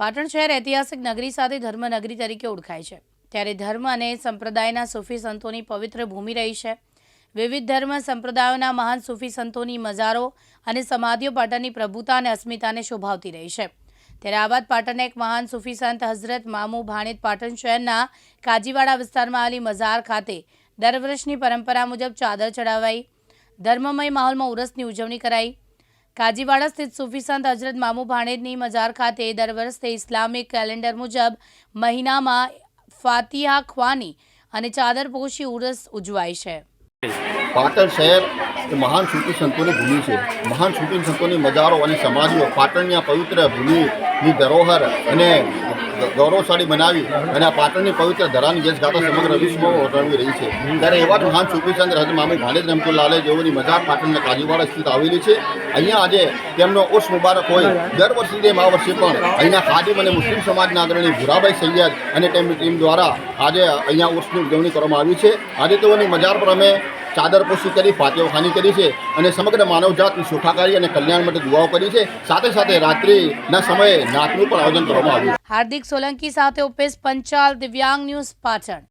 પાટણ શહેર ઐતિહાસિક નગરી સાથે ધર્મનગરી તરીકે ઓળખાય છે. ત્યારે ધર્મ અને સંપ્રદાયના સૂફી સંતોની પવિત્ર ભૂમિ રહી છે. વિવિધ ધર્મ સંપ્રદાયોના મહાન સૂફી સંતોની મજારો અને સમાધિઓ પાટણની પ્રભુતા અને અસ્મિતાને શોભાવતી રહી છે. ત્યારે આ વાત પાટણના એક મહાન સૂફી સંત હઝરત મામુ ભાણેત પાટણ શહેરના કાજીવાડા વિસ્તારમાં આવેલી મઝાર ખાતે દર વર્ષની પરંપરા મુજબ ચાદર ચડાવાઈ, ધર્મમય માહોલમાં ઉરસની ઉજવણી કરાઈ કાજીવાડા સ્થિત સુફીસંત હજરત મામુ ભાણેજની મજાર ખાતે દર વર્ષે ઇસ્લામિક કેલેન્ડર મુજબ મહિનામાં ફાતિહા ખ્વાની અને ચાદર પોશી ઉરસ ઉજવાય છે. પાટણ શહેર એ મહાન સૂફી સંતોની ભૂમિ છે. મહાન સૂફી સંતોની મજારો અને સમાધિઓ પાટણની આ પવિત્ર ભૂમિની ધરોહર અને ગૌરવશાળી બનાવી અને આ પાટણની પવિત્ર ધરાની ગેસ ગાતા સમગ્ર વિશ્વમાં વર્ણવી રહી છે. ત્યારે એવા જ મહાન સંત રજ મામુ ભાણેજ રમતુલ્લાલે જેઓની મજાર પાટણના કાજીવાડા સ્થિત આવેલી છે. અહીંયા આજે તેમનો ઉર્સ મુબારક હોય. દર વર્ષે તેમ આ વર્ષે પણ અહીંના ખાદિમ અને મુસ્લિમ સમાજના અગ્રણી ભુરાભાઈ સૈયદ અને તેમની ટીમ દ્વારા આજે અહીંયા ઉર્સની ઉજવણી કરવામાં આવી છે. આજે તેઓની મજાર પર અમે ચાદર પોશી કરી ફાતેવખાની કરી છે અને સમગ્ર માનવજાતની સુખાકારી અને કલ્યાણ માટે દુઆઓ કરી છે સાથે સાથે રાત્રિના સમયે નાતનું પણ આયોજન કરવામાં આવ્યું. હાર્દિક સોલંકી સાથે ઉપેશ પંચાલ, દિવ્યાંગ ન્યૂઝ પાટણ